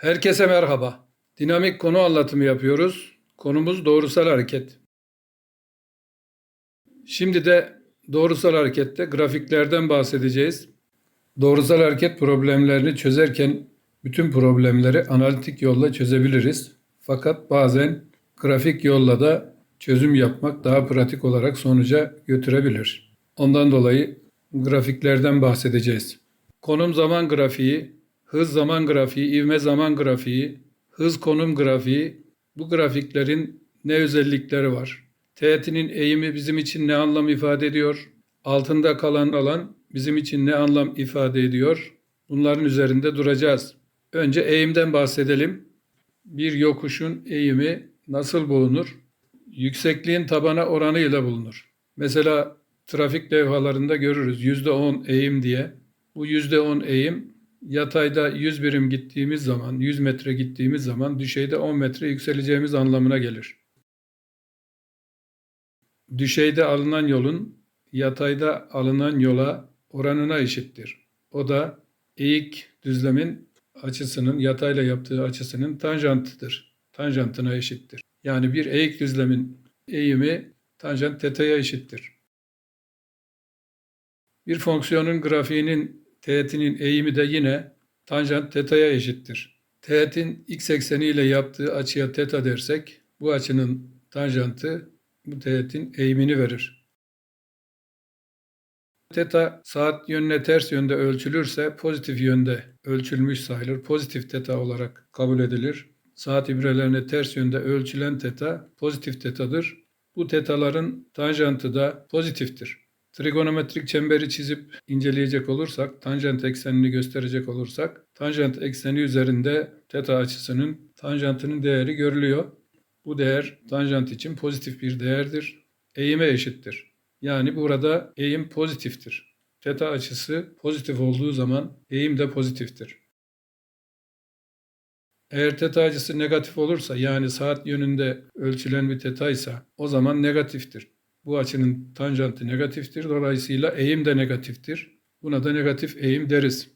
Herkese merhaba. Dinamik konu anlatımı yapıyoruz. Konumuz doğrusal hareket. Şimdi de doğrusal harekette grafiklerden bahsedeceğiz. Doğrusal hareket problemlerini çözerken bütün problemleri analitik yolla çözebiliriz. Fakat bazen grafik yolla da çözüm yapmak daha pratik olarak sonuca götürebilir. Ondan dolayı grafiklerden bahsedeceğiz. Konum zaman grafiği, hız zaman grafiği, ivme zaman grafiği, hız konum grafiği bu grafiklerin ne özellikleri var? Teğetinin eğimi bizim için ne anlam ifade ediyor? Altında kalan alan bizim için ne anlam ifade ediyor? Bunların üzerinde duracağız. Önce eğimden bahsedelim. Bir yokuşun eğimi nasıl bulunur? Yüksekliğin tabana oranı ile bulunur. Mesela trafik levhalarında görürüz %10 eğim diye. Bu %10 eğim yatayda 100 birim gittiğimiz zaman, 100 metre gittiğimiz zaman düşeyde 10 metre yükseleceğimiz anlamına gelir. Düşeyde alınan yolun yatayda alınan yola oranına eşittir. O da eğik düzlemin açısının yatayla yaptığı açısının tanjantıdır. Tanjantına eşittir. Yani bir eğik düzlemin eğimi tanjant teta'ya eşittir. Bir fonksiyonun grafiğinin teğetinin eğimi de yine tanjant teta'ya eşittir. Teğetin x ekseni ile yaptığı açıya teta dersek bu açının tanjantı bu teğetin eğimini verir. Teta saat yönüne ters yönde ölçülürse pozitif yönde ölçülmüş sayılır. Pozitif teta olarak kabul edilir. Saat ibrelerine ters yönde ölçülen teta pozitif tetadır. Bu tetaların tanjantı da pozitiftir. Trigonometrik çemberi çizip inceleyecek olursak, tanjant eksenini gösterecek olursak, tanjant ekseni üzerinde teta açısının tanjantının değeri görülüyor. Bu değer tanjant için pozitif bir değerdir. Eğime eşittir. Yani burada eğim pozitiftir. Teta açısı pozitif olduğu zaman eğim de pozitiftir. Eğer teta açısı negatif olursa yani saat yönünde ölçülen bir teta ise o zaman negatiftir. Bu açının tanjantı negatiftir. Dolayısıyla eğim de negatiftir. Buna da negatif eğim deriz.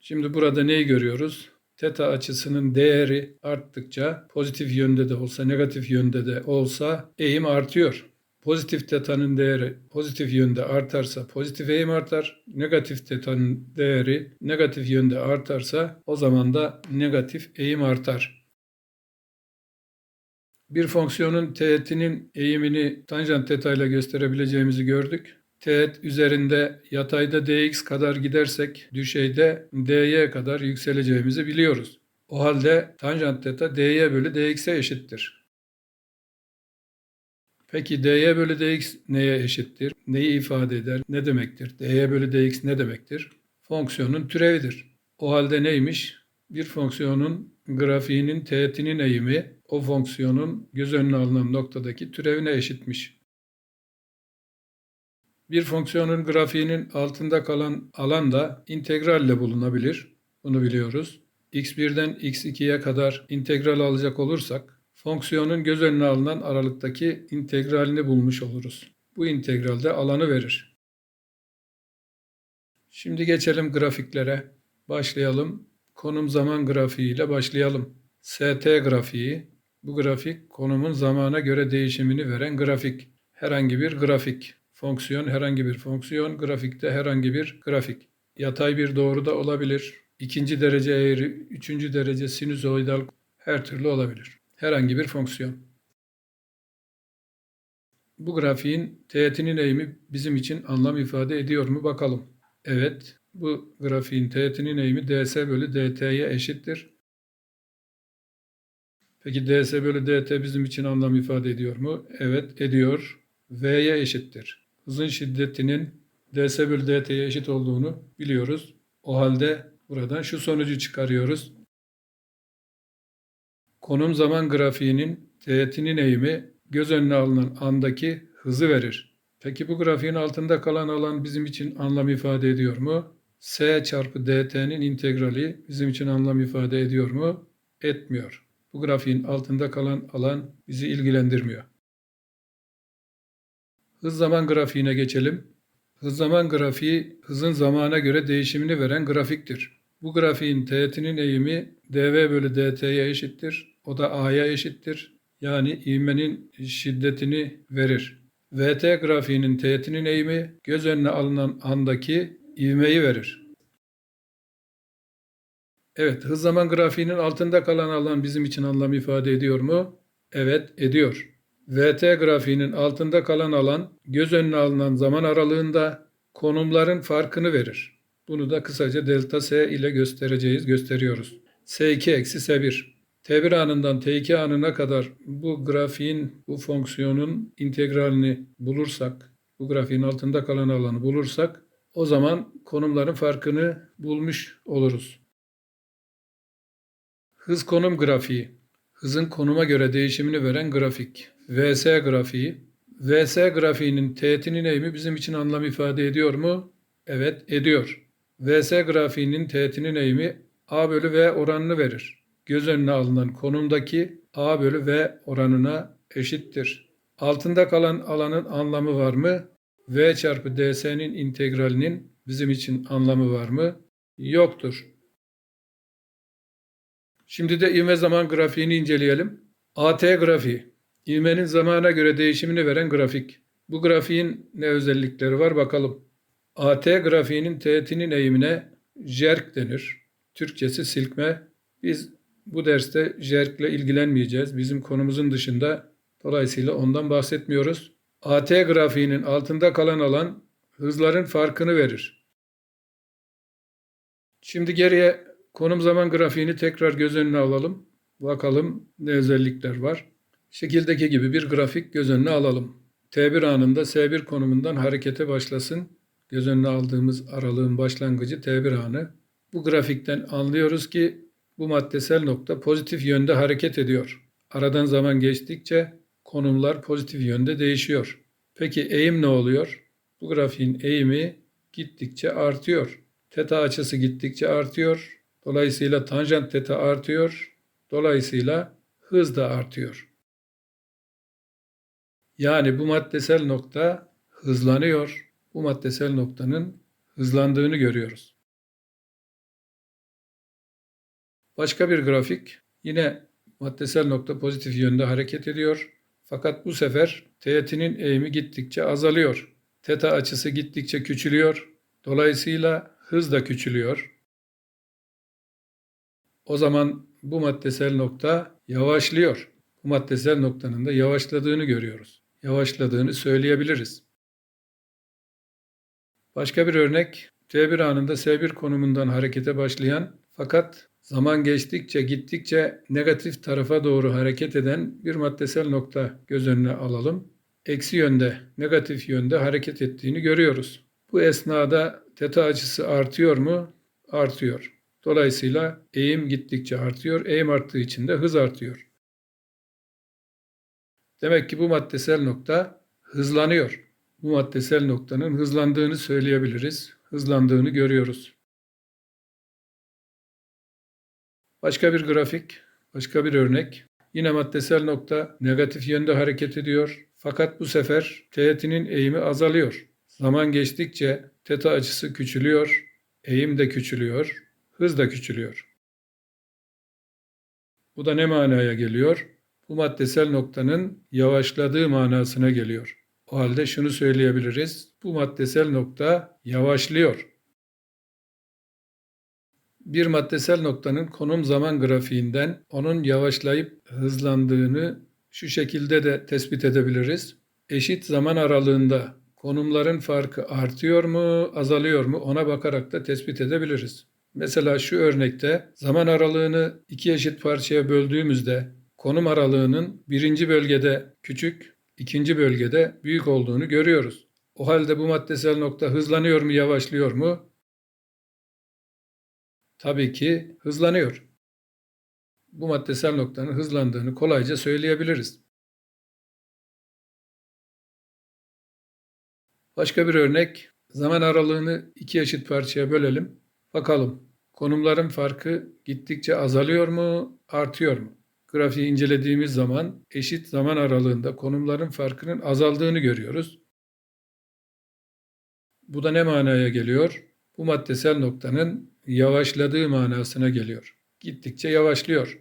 Şimdi burada neyi görüyoruz? Teta açısının değeri arttıkça pozitif yönde de olsa negatif yönde de olsa eğim artıyor. Pozitif tetanın değeri pozitif yönde artarsa pozitif eğim artar. Negatif tetanın değeri negatif yönde artarsa o zaman da negatif eğim artar. Bir fonksiyonun teğetinin eğimini tanjant teta ile gösterebileceğimizi gördük. Teğet üzerinde yatayda dx kadar gidersek düşeyde dy kadar yükseleceğimizi biliyoruz. O halde tanjant teta dy bölü dx'e eşittir. Peki dy bölü dx neye eşittir? Neyi ifade eder? Ne demektir? dy bölü dx ne demektir? Fonksiyonun türevidir. O halde neymiş? Bir fonksiyonun grafiğinin teğetinin eğimi o fonksiyonun göz önüne alınan noktadaki türevine eşitmiş. Bir fonksiyonun grafiğinin altında kalan alan da integralle bulunabilir. Bunu biliyoruz. x1'den x2'ye kadar integral alacak olursak fonksiyonun göz önüne alınan aralıktaki integralini bulmuş oluruz. Bu integralde alanı verir. Şimdi geçelim grafiklere. Başlayalım. Konum zaman grafiği ile başlayalım. ST grafiği bu grafik konumun zamana göre değişimini veren grafik. Herhangi bir grafik. Fonksiyon herhangi bir fonksiyon, grafikte herhangi bir grafik. Yatay bir doğru da olabilir. İkinci derece eğri, üçüncü derece sinüzoidal her türlü olabilir. Herhangi bir fonksiyon. Bu grafiğin teğetinin eğimi bizim için anlam ifade ediyor mu bakalım. Evet, bu grafiğin teğetinin eğimi ds bölü dt'ye eşittir. Peki ds bölü dt bizim için anlam ifade ediyor mu? Evet ediyor. V'ye eşittir. Hızın şiddetinin ds bölü dt'ye eşit olduğunu biliyoruz. O halde buradan şu sonucu çıkarıyoruz. Konum zaman grafiğinin teğetinin eğimi göz önüne alınan andaki hızı verir. Peki bu grafiğin altında kalan alan bizim için anlam ifade ediyor mu? S çarpı dt'nin integrali bizim için anlam ifade ediyor mu? Etmiyor. Bu grafiğin altında kalan alan bizi ilgilendirmiyor. Hız zaman grafiğine geçelim. Hız zaman grafiği hızın zamana göre değişimini veren grafiktir. Bu grafiğin teğetinin eğimi dv bölü dt'ye eşittir. O da a'ya eşittir. Yani ivmenin şiddetini verir. VT grafiğinin teğetinin eğimi göz önüne alınan andaki ivmeyi verir. Evet, hız zaman grafiğinin altında kalan alan bizim için anlam ifade ediyor mu? Evet, ediyor. VT grafiğinin altında kalan alan göz önüne alınan zaman aralığında konumların farkını verir. Bunu da kısaca delta S ile göstereceğiz, gösteriyoruz. S2 eksi S1. T1 anından T2 anına kadar bu grafiğin, bu fonksiyonun integralini bulursak, bu grafiğin altında kalan alanı bulursak o zaman konumların farkını bulmuş oluruz. Hız konum grafiği. Hızın konuma göre değişimini veren grafik. VS grafiği. VS grafiğinin teğetinin eğimi bizim için anlam ifade ediyor mu? Evet, ediyor. VS grafiğinin teğetinin eğimi A bölü V oranını verir. Göz önüne alınan konumdaki A bölü V oranına eşittir. Altında kalan alanın anlamı var mı? V çarpı ds'nin integralinin bizim için anlamı var mı? Yoktur. Şimdi de ivme zaman grafiğini inceleyelim. AT grafiği. İvmenin zamana göre değişimini veren grafik. Bu grafiğin ne özellikleri var bakalım. AT grafiğinin teğetinin eğimine jerk denir. Türkçesi silkme. Biz bu derste jerk ile ilgilenmeyeceğiz. Bizim konumuzun dışında dolayısıyla ondan bahsetmiyoruz. AT grafiğinin altında kalan alan hızların farkını verir. Şimdi geriye konum zaman grafiğini tekrar göz önüne alalım. Bakalım ne özellikler var. Şekildeki gibi bir grafik göz önüne alalım. T1 anında S1 konumundan harekete başlasın. Göz önüne aldığımız aralığın başlangıcı T1 anı. Bu grafikten anlıyoruz ki bu maddesel nokta pozitif yönde hareket ediyor. Aradan zaman geçtikçe konumlar pozitif yönde değişiyor. Peki eğim ne oluyor? Bu grafiğin eğimi gittikçe artıyor. Teta açısı gittikçe artıyor. Dolayısıyla tanjant teta artıyor. Dolayısıyla hız da artıyor. Yani bu maddesel nokta hızlanıyor. Bu maddesel noktanın hızlandığını görüyoruz. Başka bir grafik yine maddesel nokta pozitif yönde hareket ediyor. Fakat bu sefer teğetinin eğimi gittikçe azalıyor. Teta açısı gittikçe küçülüyor. Dolayısıyla hız da küçülüyor. O zaman bu maddesel nokta yavaşlıyor. Bu maddesel noktanın da yavaşladığını görüyoruz. Yavaşladığını söyleyebiliriz. Başka bir örnek T1 anında S1 konumundan harekete başlayan fakat zaman geçtikçe gittikçe negatif tarafa doğru hareket eden bir maddesel nokta göz önüne alalım. Eksi yönde, negatif yönde hareket ettiğini görüyoruz. Bu esnada teta açısı artıyor mu? Artıyor. Dolayısıyla eğim gittikçe artıyor. Eğim arttığı için de hız artıyor. Demek ki bu maddesel nokta hızlanıyor. Bu maddesel noktanın hızlandığını söyleyebiliriz. Hızlandığını görüyoruz. Başka bir grafik, başka bir örnek. Yine maddesel nokta negatif yönde hareket ediyor. Fakat bu sefer teğetinin eğimi azalıyor. Zaman geçtikçe teta açısı küçülüyor, eğim de küçülüyor, hız da küçülüyor. Bu da ne manaya geliyor? Bu maddesel noktanın yavaşladığı manasına geliyor. O halde şunu söyleyebiliriz. Bu maddesel nokta yavaşlıyor. Bir maddesel noktanın konum zaman grafiğinden onun yavaşlayıp hızlandığını şu şekilde de tespit edebiliriz. Eşit zaman aralığında konumların farkı artıyor mu, azalıyor mu ona bakarak da tespit edebiliriz. Mesela şu örnekte zaman aralığını iki eşit parçaya böldüğümüzde konum aralığının birinci bölgede küçük, ikinci bölgede büyük olduğunu görüyoruz. O halde bu maddesel nokta hızlanıyor mu, yavaşlıyor mu? Tabii ki hızlanıyor. Bu maddesel noktanın hızlandığını kolayca söyleyebiliriz. Başka bir örnek, zaman aralığını iki eşit parçaya bölelim. Bakalım konumların farkı gittikçe azalıyor mu, artıyor mu? Grafiği incelediğimiz zaman eşit zaman aralığında konumların farkının azaldığını görüyoruz. Bu da ne manaya geliyor? Bu maddesel noktanın yavaşladığı manasına geliyor. Gittikçe yavaşlıyor.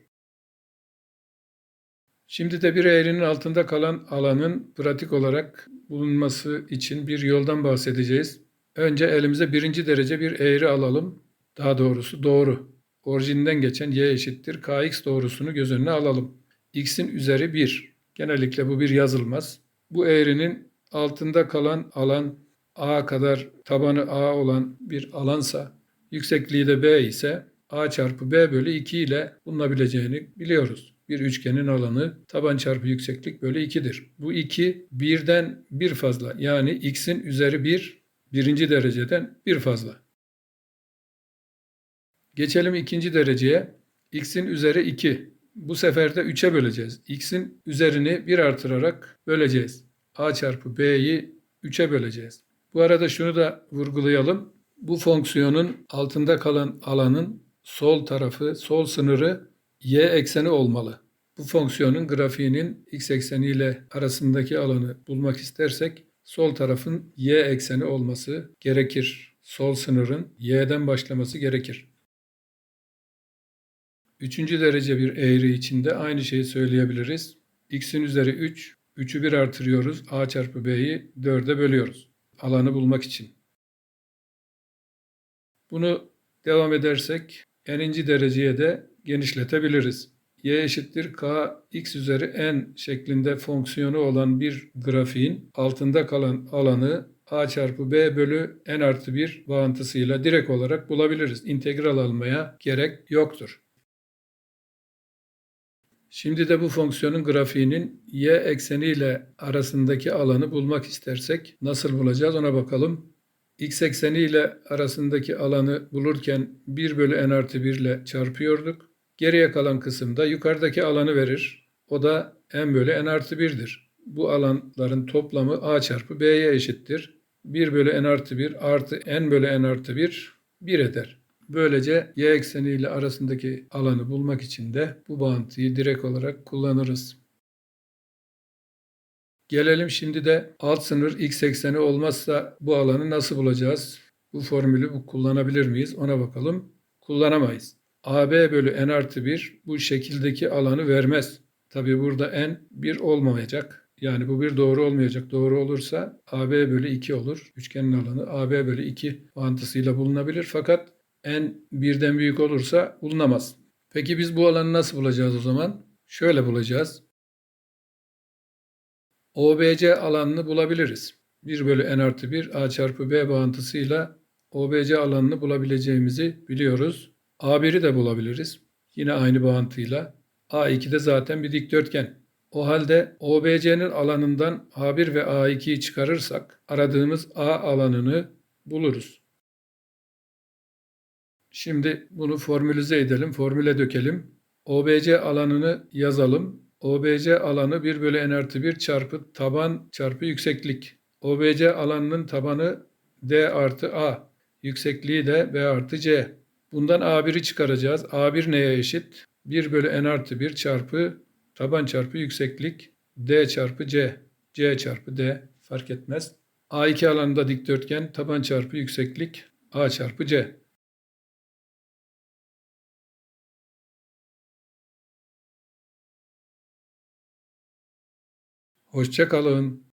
Şimdi de bir eğrinin altında kalan alanın pratik olarak bulunması için bir yoldan bahsedeceğiz. Önce elimize birinci derece bir eğri alalım. Daha doğrusu doğru. Orijinden geçen y eşittir kx doğrusunu göz önüne alalım. x'in üzeri 1. Genellikle bu bir yazılmaz. Bu eğrinin altında kalan alan a kadar tabanı a olan bir alansa, yüksekliği de b ise a çarpı b bölü 2 ile bulunabileceğini biliyoruz. Bir üçgenin alanı taban çarpı yükseklik bölü 2'dir. Bu 2 birden bir fazla yani x'in üzeri 1 birinci dereceden bir fazla. Geçelim ikinci dereceye. x'in üzeri 2. Bu sefer de 3'e böleceğiz. x'in üzerini 1 artırarak böleceğiz. a çarpı b'yi 3'e böleceğiz. Bu arada şunu da vurgulayalım. Bu fonksiyonun altında kalan alanın sol tarafı, sol sınırı y ekseni olmalı. Bu fonksiyonun grafiğinin x ekseni ile arasındaki alanı bulmak istersek sol tarafın y ekseni olması gerekir. Sol sınırın y'den başlaması gerekir. Üçüncü derece bir eğri içinde aynı şeyi söyleyebiliriz. x'in üzeri 3, 3'ü 1 artırıyoruz. a çarpı b'yi 4'e bölüyoruz. Alanı bulmak için. Bunu devam edersek n'inci dereceye de genişletebiliriz. Y eşittir k x üzeri n şeklinde fonksiyonu olan bir grafiğin altında kalan alanı a çarpı b bölü n artı 1 bağıntısıyla direkt olarak bulabiliriz. İntegral almaya gerek yoktur. Şimdi de bu fonksiyonun grafiğinin y ekseni ile arasındaki alanı bulmak istersek nasıl bulacağız ona bakalım. x ekseni ile arasındaki alanı bulurken 1 bölü n artı 1 ile çarpıyorduk. Geriye kalan kısımda yukarıdaki alanı verir. O da n bölü n artı 1'dir. Bu alanların toplamı a çarpı b'ye eşittir. 1 bölü n artı 1 artı n bölü n artı 1 1 eder. Böylece y ekseni ile arasındaki alanı bulmak için de bu bağıntıyı direkt olarak kullanırız. Gelelim şimdi de alt sınır x ekseni olmazsa bu alanı nasıl bulacağız? Bu formülü kullanabilir miyiz? Ona bakalım. Kullanamayız. AB bölü n artı 1 bu şekildeki alanı vermez. Tabi burada n 1 olmayacak. Yani bu bir doğru olmayacak. Doğru olursa AB bölü 2 olur. Üçgenin alanı AB bölü 2 bağıntısıyla bulunabilir. Fakat n birden büyük olursa bulunamaz. Peki biz bu alanı nasıl bulacağız o zaman? Şöyle bulacağız. OBC alanını bulabiliriz. 1 bölü n artı 1 a çarpı b bağıntısıyla OBC alanını bulabileceğimizi biliyoruz. A1'i de bulabiliriz. Yine aynı bağıntıyla. A2 de zaten bir dikdörtgen. O halde OBC'nin alanından A1 ve A2'yi çıkarırsak aradığımız A alanını buluruz. Şimdi bunu formülize edelim, formüle dökelim. OBC alanını yazalım. OBC alanı 1 bölü n artı 1 çarpı taban çarpı yükseklik. OBC alanının tabanı D artı A. Yüksekliği de B artı C. Bundan A1'i çıkaracağız. A1 neye eşit? 1 bölü n artı 1 çarpı taban çarpı yükseklik D çarpı C. C çarpı D fark etmez. A2 alanında dikdörtgen taban çarpı yükseklik A çarpı C. Hoşça kalın.